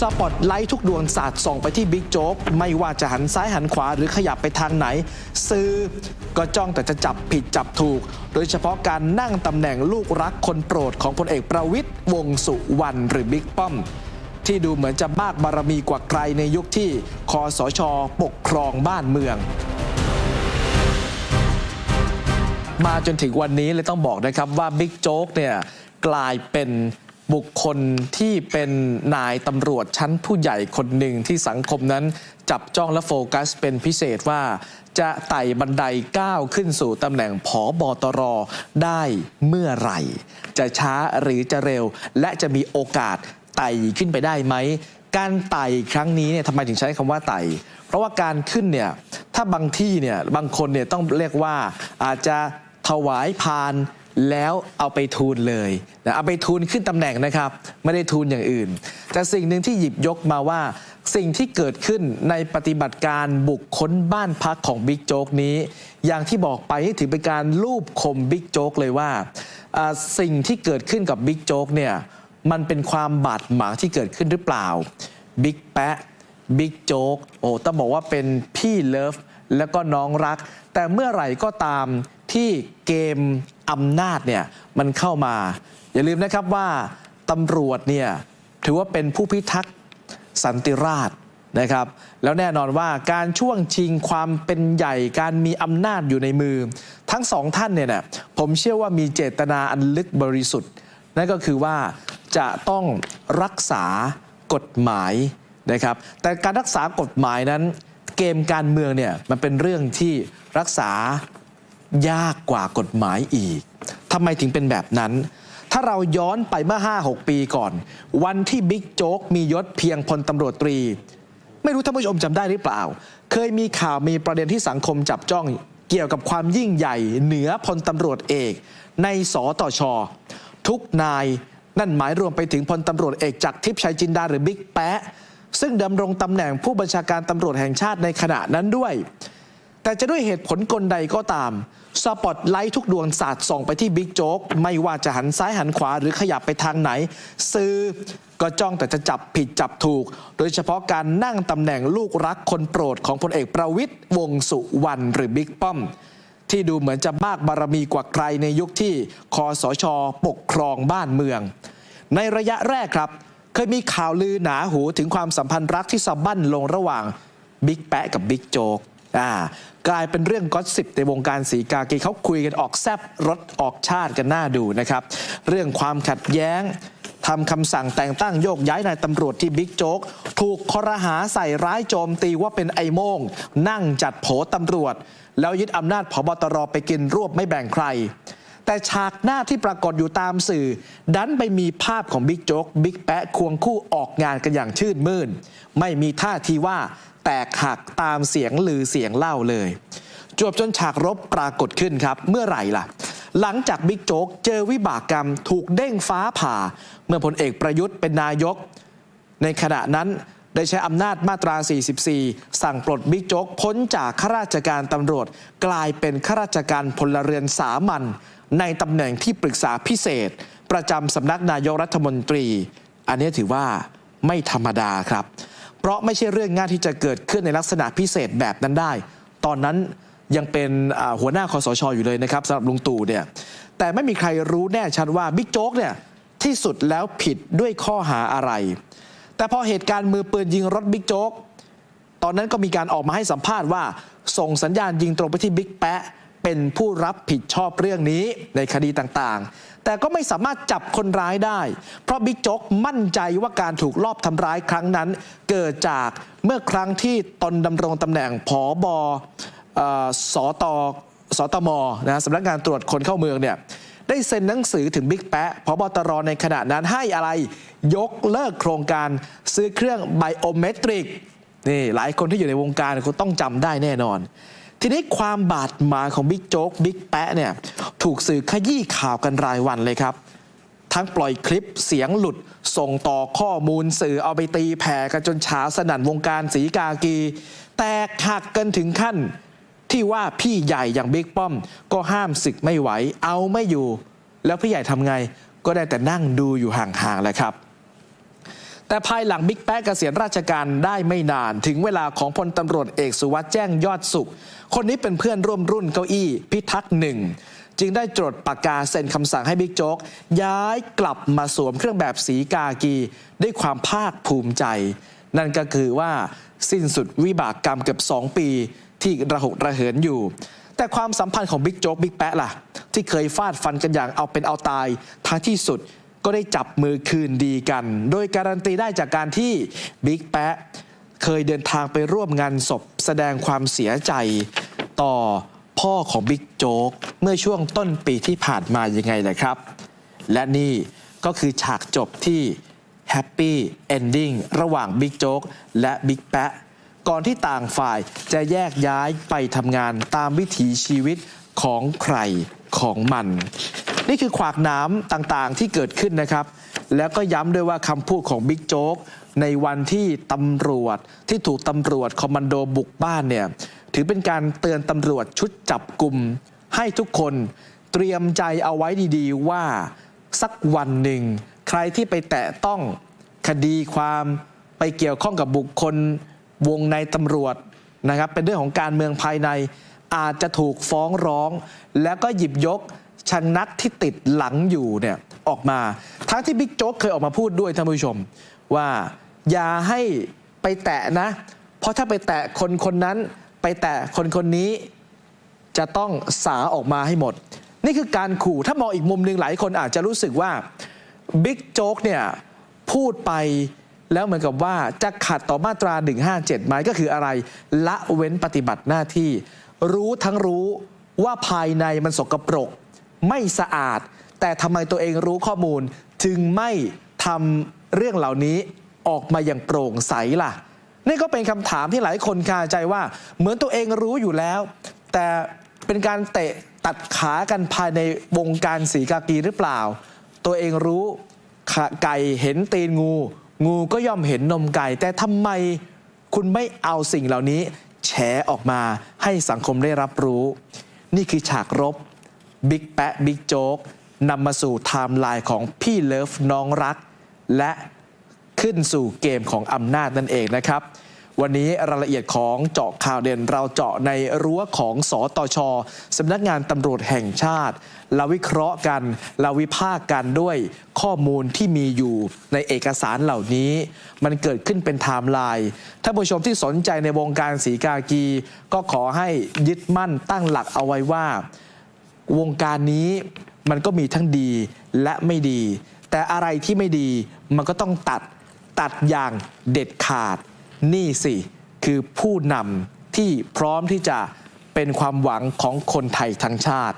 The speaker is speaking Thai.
สปอตไลท์ทุกดวงสาดส่องไปที่บิ๊กโจ๊กไม่ว่าจะหันซ้ายหันขวาหรือขยับไปทางไหน ซื้อก็จ้องแต่จะจับผิดจับถูก โดยเฉพาะการนั่งตำแหน่งลูกรักคนโปรดของพลเอกประวิตยวงสุวรรณหรือบิ๊กป้อม ที่ดูเหมือนจะมากบารมีกว่าใครในยุคที่คอสช ปกครองบ้านเมืองมาจนถึงวันนี้เลยต้องบอกนะครับว่าบิ๊กโจ๊กเนี่ยกลายเป็น บุคคลที่เป็นนายตำรวจชั้นผู้ใหญ่คนหนึ่งที่สังคมนั้นจับจ้องและโฟกัสเป็นพิเศษว่า จะไต่บันไดก้าวขึ้นสู่ตำแหน่งผอบอตรได้เมื่อไหร่ จะช้าหรือจะเร็ว และจะมีโอกาสไต่ขึ้นไปได้ไหม การไต่ครั้งนี้เนี่ยทำไมถึงใช้คำว่าไต่เพราะว่าการขึ้นเนี่ยถ้าบางที่เนี่ยบางคนเนี่ยต้องเรียกว่าอาจจะถวายพาน แล้วเอาไปทูลเลยนะเอาไปทูลขึ้นตำแหน่งนะครับ ไม่ได้ทูลอย่างอื่น แต่สิ่งหนึ่งที่หยิบยกมาว่า สิ่งที่เกิดขึ้นในปฏิบัติการบุกค้นบ้านพักของบิ๊กโจ๊กนี้ อย่างที่บอกไปนี่ถือเป็นการลูบคมบิ๊กโจ๊กเลยว่าอ่าสิ่งที่เกิดขึ้นกับบิ๊กโจ๊กเนี่ยมันเป็นความบาดหมางที่เกิดขึ้นหรือเปล่าบิ๊กแปะบิ๊กโจ๊กโอ้ต้องบอกว่าเป็นพี่เลิฟแล้วก็น้องรัก แต่เมื่อไหร่ก็ตามที่เกม อำนาจเนี่ยมันเข้ามา อย่าลืมนะครับว่าตำรวจเนี่ยถือว่าเป็นผู้พิทักษ์สันติราษฎร์นะครับ แล้วแน่นอนว่าการช่วงชิงความเป็นใหญ่การมีอำนาจอยู่ในมือ ทั้งสองท่านเนี่ยนะผมเชื่อว่ามีเจตนาอันลึกบริสุทธิ์ นั่นก็คือว่าจะต้องรักษากฎหมายนะครับ แต่การรักษากฎหมายนั้น เกมการเมืองเนี่ยมันเป็นเรื่องที่รักษา ยากกว่ากฎหมายอีกทำไมถึงเป็นแบบนั้น ถ้าเราย้อนไปเมื่อ 5-6 ปีก่อน วันที่บิ๊กโจ๊กมียศเพียงพลตำรวจตรี ไม่รู้ท่านผู้ชมจำได้หรือเปล่า เคยมีข่าวมีประเด็นที่สังคมจับจ้อง เกี่ยวกับความยิ่งใหญ่เหนือพลตำรวจเอก ในสตชทุกนายนั่นหมายรวมไปถึงพลตำรวจเอกจากทิพย์ชัยจินดาหรือบิ๊กแปะซึ่งดำรงตำแหน่งผู้บัญชาการตำรวจแห่งชาติในขณะนั้นด้วย แต่จะด้วยเหตุผลกลใดก็ตาม สปอตไลท์ทุกดวงสาดส่องไปที่บิ๊กโจ๊ก ไม่ว่าจะหันซ้ายหันขวาหรือขยับไปทางไหน ซื้อก็จ้องแต่จะจับผิดจับถูก โดยเฉพาะการนั่งตำแหน่งลูกรักคนโปรดของพลเอกประวิตยวงสุวรรณหรือบิ๊กป้อม ที่ดูเหมือนจะมากบารมีกว่าใครในยุคที่คอสชปกครองบ้านเมือง ในระยะแรกครับ เคยมีข่าวลือหนาหูถึงความสัมพันธ์รักที่สะบั้นลงระหว่างบิ๊กแปะกับบิ๊กโจ๊ก อ่ากลายเป็นเรื่องก็อตสิบในวงการสีกากีเขาคุยกันออกแซบรถออกชาติกันหน้าดูนะครับ เรื่องความขัดแย้งทำคำสั่งแต่งตั้งโยกย้ายนายตำรวจที่บิ๊กโจ๊ก ถูกคอรหาใส่ร้ายโจมตีว่าเป็นไอโมง นั่งจัดโผตำรวจ แล้วยึดอำนาจพบตรไปกินรวบไม่แบ่งใคร แต่ฉากหน้าที่ปรากฏอยู่ตามสื่อ ดันไปมีภาพของบิ๊กโจ๊กบิ๊กแปะควงคู่ออกงานกันอย่างชื่นมื่น ไม่มีท่าทีว่า แตกหักตามเสียงลือเสียงเล่าเลย จวบจนฉากรบปรากฏขึ้นครับ เมื่อไหร่ล่ะ หลังจากบิ๊กโจ๊กเจอวิบากกรรมถูกเด้งฟ้าผ่า เมื่อพลเอกประยุทธ์เป็นนายก ในขณะนั้นได้ใช้อำนาจมาตรา 44 สั่งปลดบิ๊กโจ๊กพ้นจากข้าราชการตำรวจ กลายเป็นข้าราชการพลเรือนสามัญในตำแหน่งที่ปรึกษาพิเศษ ประจำสำนักนายกรัฐมนตรี อันนี้ถือว่าไม่ธรรมดาครับ ราะไม่ใช่เรื่องง่ายที่จะเกิดขึ้นในลักษณะพิเศษแบบนั้นได้ ตอนนั้นยังเป็นหัวหน้าคอสชอยู่เลยนะครับสำหรับลุงตู่เนี่ยแต่ไม่มีใครรู้แน่ชัดว่าบิ๊กโจ๊กเนี่ยที่สุดแล้วผิดด้วยข้อหาอะไร แต่พอเหตุการณ์มือปืนยิงรถบิ๊กโจ๊ก ตอนนั้นก็มีการออกมาให้สัมภาษณ์ว่า ส่งสัญญาณยิงตรงไปที่บิ๊กแปะ เป็นผู้รับผิดชอบเรื่องนี้ในคดีต่างๆ แต่ก็ไม่สามารถจับคนร้ายได้ เพราะบิ๊กโจ๊กมั่นใจว่าการถูกลอบทำร้ายครั้งนั้น เกิดจากเมื่อครั้งที่ตนดำรงตำแหน่งผอบเอ่อสตสตมนะสำนักงานตรวจคนเข้าเมืองเนี่ยได้เซ็นหนังสือถึงบิ๊กแปะพบตรในขณะนั้นให้อะไรยกเลิกโครงการซื้อเครื่องไบโอเมตริกนี่หลายคนที่อยู่ในวงการคงต้องจำได้แน่นอน ทีนี้ความบาดหมางของบิ๊กโจ๊กบิ๊กแปะเนี่ยถูกสื่อขยี้ข่าวกันรายวันเลยครับ ทั้งปล่อยคลิปเสียงหลุดส่งต่อข้อมูลสื่อเอาไปตีแผ่กันจนเช้าสนั่นวงการสีกากี แตกหักกันถึงขั้น ที่ว่าพี่ใหญ่อย่างบิ๊กป้อม ก็ห้ามศึกไม่ไหว เอาไม่อยู่ แล้วพี่ใหญ่ทำไงก็ได้แต่นั่งดูอยู่ห่างๆแหละครับ แต่ภายหลังบิ๊กแป๊ะเกษียณราชการได้ไม่นาน ถึงเวลาของพลตำรวจเอกสุวัสด์แจ้งยอดสุข คนนี้เป็นเพื่อนร่วมรุ่นเก้าอี้พิทักษ์หนึ่งจึงได้จดปากกาเซ็นคำสั่งให้บิ๊กโจ๊ก ย้ายกลับมาสวมเครื่องแบบสีกากี ด้วยความภาคภูมิใจ นั่นก็คือว่าสิ้นสุดวิบากกรรมเกือบ 2 ปี ที่ระหกระเหินอยู่ แต่ความสัมพันธ์ของบิ๊กโจ๊กบิ๊กแป๊ะล่ะ ที่เคยฟาดฟันกันอย่างเอาเป็นเอาตายท้ายที่สุด ก็ได้จับมือคืนดีกัน โดยการันตีได้จากการที่บิ๊กแปะเคยเดินทางไปร่วมงานศพแสดงความเสียใจต่อพ่อของบิ๊กโจ๊กเมื่อช่วงต้นปีที่ผ่านมายังไงเลยครับ และนี่ก็คือฉากจบที่แฮปปี้เอนดิ้งระหว่างบิ๊กโจ๊กและบิ๊กแปะก่อนที่ต่างฝ่ายจะแยกย้ายไปทำงานตามวิถีชีวิตของใครของมัน นี่คือขวากน้ำต่างๆที่เกิดขึ้นนะครับ แล้วก็ย้ำด้วยว่าคำพูดของบิ๊กโจ๊กในวันที่ตำรวจที่ถูกตำรวจคอมมานโดบุกบ้านเนี่ยถือเป็นการเตือนตำรวจชุดจับกลุ่มให้ทุกคนเตรียมใจเอาไว้ดีๆ ว่าสักวันหนึ่ง ใครที่ไปแตะต้องคดีความไปเกี่ยวข้องกับบุคคลวงในตำรวจนะครับ เป็นเรื่องของการเมืองภายใน อาจจะถูกฟ้องร้อง แล้วก็หยิบยกชงนักที่ติดหลังอยู่เนี่ยออกมา ทั้งที่บิ๊กโจ๊กเคยออกมาพูดด้วยท่านผู้ชม ว่าอย่าให้ไปแตะนะ เพราะถ้าไปแตะคนคนนั้นไปแตะคนคนนี้จะต้องสาออกมาให้หมด นี่คือการขู่ถ้ามองอีกมุมหนึ่งหลายคนอาจจะรู้สึกว่าบิ๊กโจ๊กเนี่ยพูดไปแล้วเหมือนกับว่าจะขัดต่อมาตรา 157ไหมก็คืออะไร ละเว้นปฏิบัติหน้าที่ รู้ทั้งรู้ว่าภายในมันสกปรก ไม่สะอาด แต่ทำไมตัวเองรู้ข้อมูล จึงไม่ทำเรื่องเหล่านี้ออกมาอย่างโปร่งใสล่ะ นี่ก็เป็นคำถามที่หลายคนคาใจว่า เหมือนตัวเองรู้อยู่แล้ว แต่เป็นการเตะตัดขากันภายในวงการสีกากีหรือเปล่า ตัวเองรู้ไก่เห็นตีนงู งูก็ย่อมเห็นนมไก่ แต่ทำไมคุณไม่เอาสิ่งเหล่านี้ แฉออกมาให้สังคมได้รับรู้ นี่คือฉากรบบิ๊กแปะบิ๊กโจ๊กนำมาสู่ไทม์ไลน์ของพี่เลิฟน้องรัก และขึ้นสู่เกมของอำนาจนั่นเองนะครับ วันนี้รายละเอียดของเจาะข่าวเด่นเราเจาะในรั้วของสอตชสำนักงานตำรวจแห่งชาติ เราวิเคราะห์กัน เราวิพากษ์กันด้วยข้อมูลที่มีอยู่ในเอกสารเหล่านี้ มันเกิดขึ้นเป็นไทม์ไลน์ถ้านผู้ชมที่สนใจในวงการสีกากี ก็ขอให้ยึดมั่นตั้งหลักเอาไว้ว่า วงการนี้มันก็มีทั้งดีและไม่ดี แต่อะไรที่ไม่ดีมันก็ต้องตัดตัดอย่างเด็ดขาด นี่สิ คือผู้นำที่พร้อมที่จะเป็นความหวังของคนไทยทั้งชาติ